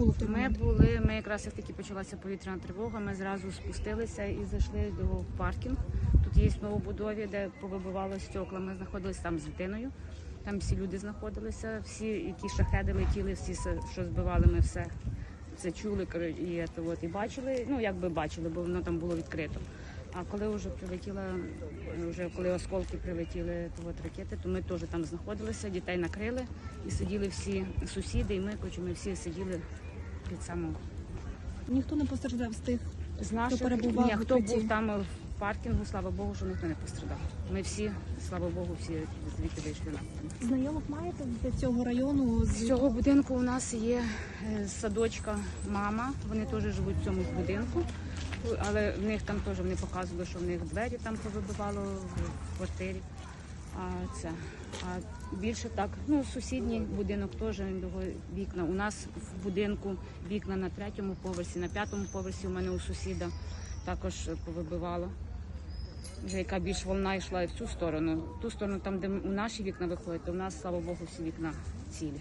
Було Ми момент? були, ми якраз як тільки почалася повітряна тривога, ми зразу спустилися і зайшли до паркінг. Тут є новобудові, де повибивало стекла. Ми знаходилися там з дитиною. Там всі люди знаходилися, всі, які шахеди летіли, всі, що збивали, ми все це чули і, от, і бачили. Ну, якби бачили, бо воно там було відкрито. А коли вже прилетіла, вже коли осколки прилетіли то от, ракети, то ми теж там знаходилися, дітей накрили і сиділи всі сусіди, і ми, коротше, ми всі сиділи під самого. Ніхто не постраждав з тих. З наших перебував ні, в хто укритті? був там в паркінгу, слава Богу, що ніхто не пострадав. Ми всі, слава Богу, всі звідти вийшли на. Знайомих маєте з цього району? З цього будинку у нас є е, садочка мама. Вони теж живуть в цьому будинку, але в них там теж вони показували, що в них двері там повибивало в квартирі. А це а більше так. Ну сусідній будинок теж вікна. У нас в будинку вікна на третьому поверсі, на п'ятому поверсі у мене у сусіда також повибивало. Вже яка більш волна йшла і в цю сторону. В ту сторону, там, де у наші вікна виходять, то у нас, слава Богу, всі вікна цілі.